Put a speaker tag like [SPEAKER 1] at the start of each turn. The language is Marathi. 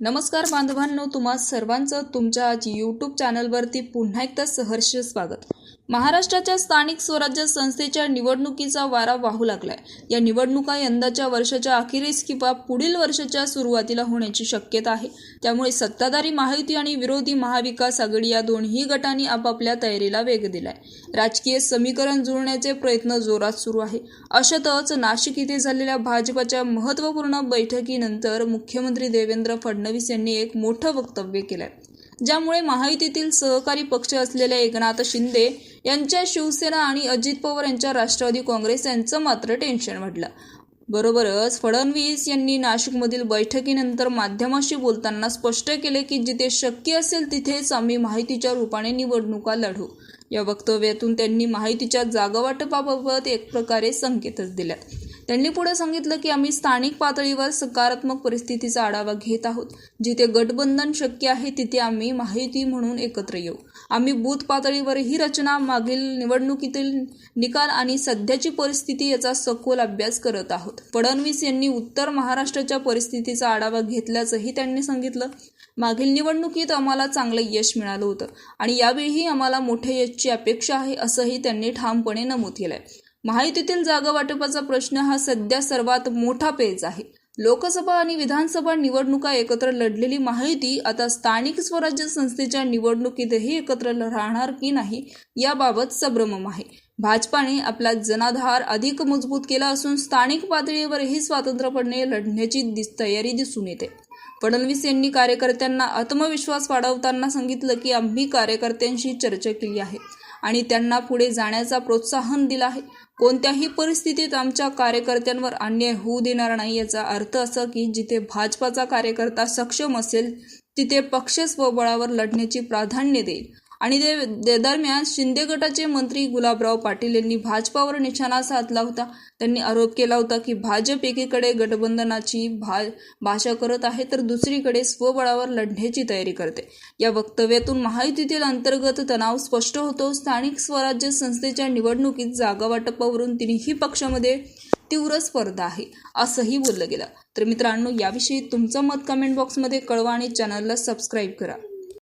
[SPEAKER 1] नमस्कार बांधवांनो तुम्हा सर्वांचं तुमच्या आज यूट्यूब चॅनलवरती पुन्हा एकदा सहर्ष स्वागत. महाराष्ट्राच्या स्थानिक स्वराज्य संस्थेच्या निवडणुकीचा वारा वाहू लागलाय. या निवडणुका यंदाच्या वर्षाच्या अखेरीस किंवा पुढील वर्षाच्या सुरुवातीला होण्याची शक्यता आहे. त्यामुळे सत्ताधारी महायुती आणि विरोधी महाविकास आघाडी या दोन्ही गटांनी आपापल्या तयारीला वेग दिलाय. राजकीय समीकरण जुळण्याचे प्रयत्न जोरात सुरू आहे. अशातच नाशिक येथे झालेल्या भाजपच्या महत्त्वपूर्ण बैठकीनंतर मुख्यमंत्री देवेंद्र फडणवीस यांनी एक मोठं वक्तव्य केलंय. ज्यामुळे महायुतीतील सहकारी पक्ष असलेल्या एकनाथ शिंदे यांच्या शिवसेना आणि अजित पवार यांच्या राष्ट्रवादी काँग्रेस यांचं मात्र टेन्शन वाढलं. बरोबरच फडणवीस यांनी नाशिकमधील बैठकीनंतर माध्यमाशी बोलताना स्पष्ट केले की जिथे शक्य असेल तिथेच आम्ही माहितीच्या रूपाने निवडणुका लढू. या वक्तव्यातून त्यांनी माहितीच्या जागावाटपाबाबत एक प्रकारे संकेतच दिल्यात. त्यांनी पुढे सांगितलं की आम्ही स्थानिक पातळीवर सकारात्मक परिस्थितीचा आढावा घेत आहोत. जिथे गटबंधन शक्य आहे तिथे आम्ही माहिती म्हणून एकत्र येऊ. आम्ही बूथ पातळीवर ही रचना मागील निवडणुकीतील निकाल आणि सध्याची परिस्थिती याचा सखोल अभ्यास करत आहोत. फडणवीस यांनी उत्तर महाराष्ट्राच्या परिस्थितीचा आढावा घेतल्याचंही त्यांनी सांगितलं. मागील निवडणुकीत आम्हाला चांगलं यश मिळालं होतं आणि यावेळीही आम्हाला मोठ्या यशची अपेक्षा आहे असंही त्यांनी ठामपणे नमूद केलंय. महायुतीतील जागा वाटपाचा प्रश्न हा सध्या सर्वात मोठा पेच आहे. लोकसभा आणि विधानसभा निवडणुका एकत्र लढलेली महायुती आता स्थानिक स्वराज्य संस्थेच्या निवडणुकीतही एकत्र राहणार की नाही याबाबत संभ्रम आहे. भाजपाने आपला जनाधार अधिक मजबूत केला असून स्थानिक पातळीवरही स्वातंत्र्यपणे लढण्याची दिस तयारी दिसून येते. फडणवीस यांनी कार्यकर्त्यांना आत्मविश्वास वाढवताना सांगितलं की आम्ही कार्यकर्त्यांशी चर्चा केली आहे. आणि त्यांना पुढे जाण्याचा प्रोत्साहन दिला आहे. कोणत्याही परिस्थितीत आमच्या कार्यकर्त्यांवर अन्याय होऊ देणार नाही याचा अर्थ असा की जिथे भाजपाचा कार्यकर्ता सक्षम असेल तिथे पक्ष स्वबळावर लढण्याची प्राधान्य देईल. आणि ते दरम्यान शिंदे गटाचे मंत्री गुलाबराव पाटील यांनी भाजपावर निशाणा साधला होता. त्यांनी आरोप केला होता की भाजप एकीकडे गठबंधनाची भा भाषा करत आहे तर दुसरीकडे स्वबळावर लढण्याची तयारी करते. या वक्तव्यातून महायुतीतील अंतर्गत तणाव स्पष्ट होतो. स्थानिक स्वराज्य संस्थेच्या निवडणुकीत जागा वाटपावरून तिन्ही पक्षामध्ये तीव्र स्पर्धा आहे असंही बोललं गेलं. तर मित्रांनो याविषयी तुमचं मत कमेंट बॉक्समध्ये कळवा आणि चॅनलला सबस्क्राईब करा.